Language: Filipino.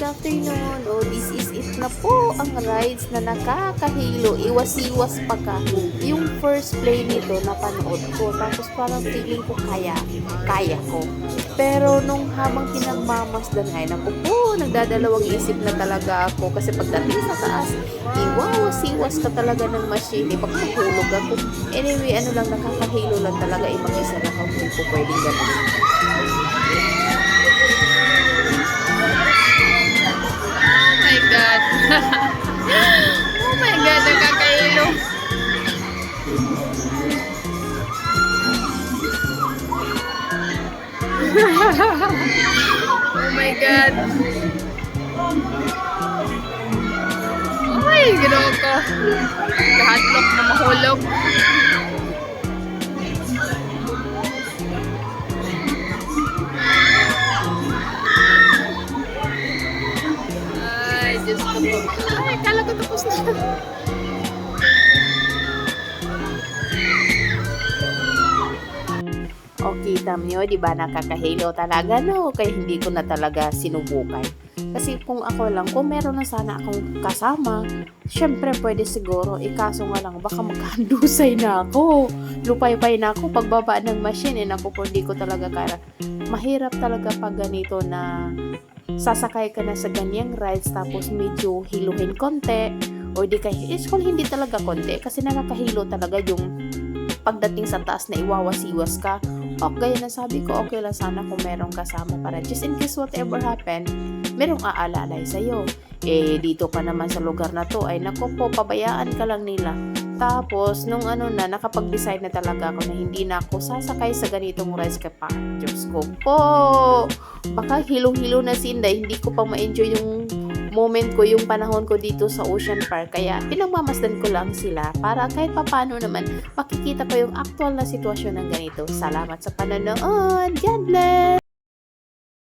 good afternoon. Oh, this is it na po ang rides na nakakahilo. Iwas-iwas pa ka. Yung first play nito, napanood ko. Tapos parang feeling ko kaya, kaya ko. Pero nung habang pinagmamasdan ay, naku po, nagdadalawang isip na talaga ako. Kasi pagdating sa taas, iwawas-iwas ka talaga ng machine. Pag mahulog ako. Anyway, ano lang, nakakahilo lang talaga. Lang ako. Hindi ko pwedeng ganun. Oh my God. Ay, ginawa ko. Kahatlok na mahulog. Ay, Diyos ko. Ay, kala ko tapos O kita nyo, di ba nakakahilo talaga no? Kaya hindi ko na talaga sinubukan. Kasi kung ako lang, kung meron na sana akong kasama, syempre pwede siguro, ikaso nga lang, baka magkandusay na ako. Lupay-pay na ako pagbaba ng machine, eh naku hindi ko talaga kaya. Mahirap talaga pag ganito na sasakay ka na sa ganyang rides tapos medyo hiluhin konti o di kaya, is kung hindi talaga konti kasi nakakahilo talaga yung pagdating sa taas na iwawas-iwas ka o gaya na sabi ko, okay lang sana kung merong kasama para just in case whatever happen, merong aalalay sa'yo. Eh, dito ka naman sa lugar na to, ay naku po, pabayaan ka lang nila. Tapos, nung ano na, nakapag-decide na talaga ako na hindi na ako sasakay sa ganitong ka pa. Diyos ko po! Baka hilong-hilo na si Inday, hindi ko pa ma-enjoy yung moment ko, yung panahon ko dito sa Ocean Park. Kaya pinagmamasdan ko lang sila para kahit papano naman makikita ko yung actual na sitwasyon ng ganito. Salamat sa panonood. God bless!